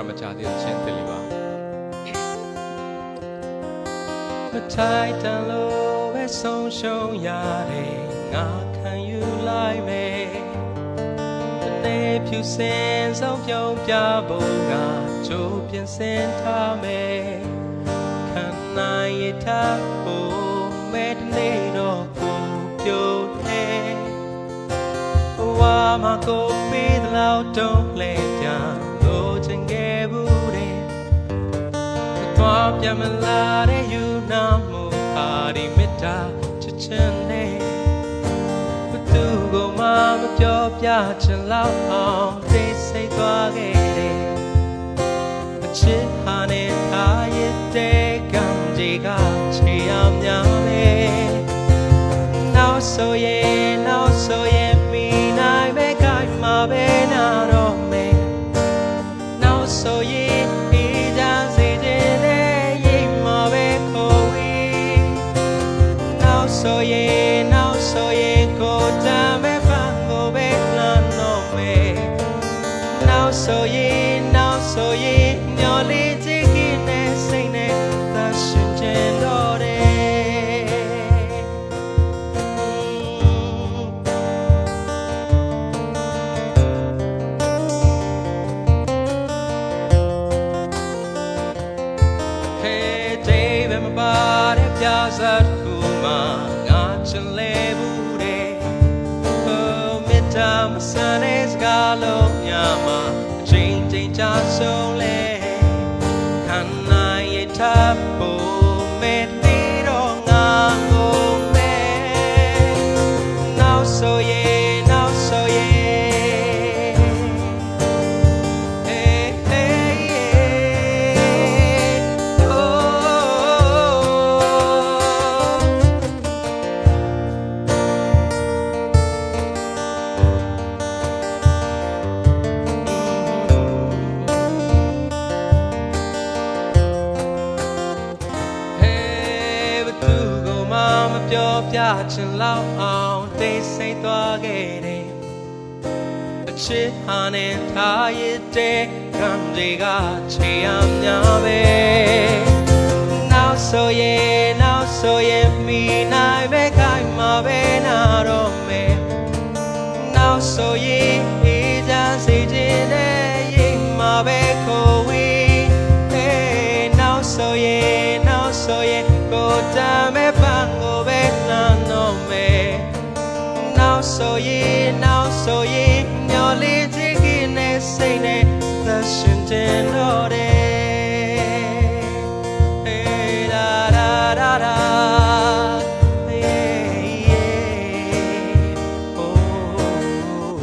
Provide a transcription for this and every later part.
တာမချသေးတဲ့ချင်းတစ်လေးပါမထိုက်တန်လို့ပဲဆုံးရှုံးရတယ်ငါခံယူလိုက်မယ်ဒီနေ့ဖြူစင်ဆုံးပြုံးပြဖို့ငါကြိုးပြင်ဆင်ထားမယ်ခံနိုင်ရထား မှာကိုပေးသလောက်တုံးလဲပြန်လို့ချင်ခဲ့ဘူးတဲ့သွားပြန်မလာတဲ့ယူနာမှုဟာဒီမေတ္တာချစ်ခြင်းနဲ့ဘသူကမှမပြောပြချင်လောက်အောင်သိစိတ်သွားခဲ့ တဲ့ပြာ မှမပြောပြချင်လောက်အောင်တိတ်ဆိတ်သွားခဲ့တယ်အချစ်ဟာနဲ့ထားရတဲ့ကံတွေကချေရများပဲနောက်ဆိုရင်နောက်ဆိုရင်မိနိုင်ပဲခိုင်မှာပဲနာတော့မယ်နောက်ဆိုရင်အေးချမ်းစေခြင်းနဲ့ရိတ်မှာပဲခိုးဝေး Hey, now so yeah, now so yeah, go down me bango be no Now so yeah, now so yeah, nyo li jiki ne say ne the shin tin no de. Hey da da da da. Yeah, yeah. Oh.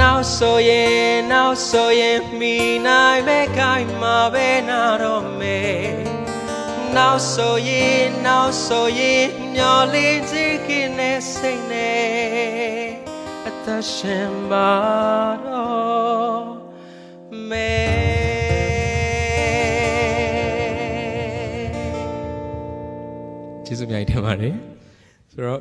နောက်ဆိုရင်နောက်ဆိုရင်မိနိုင်မဲ့ခိုင်မှာပဲနာတော့မယ် နောက်ဆိုရင်နောက်ဆိုရင်မျောလေးချစ်ခင်နဲ့စိတ်နဲ့အသက်ရှင်ပါတော့မယ်ကျေးဇူးအများကြီးတင်ပါတယ်ဆိုတော့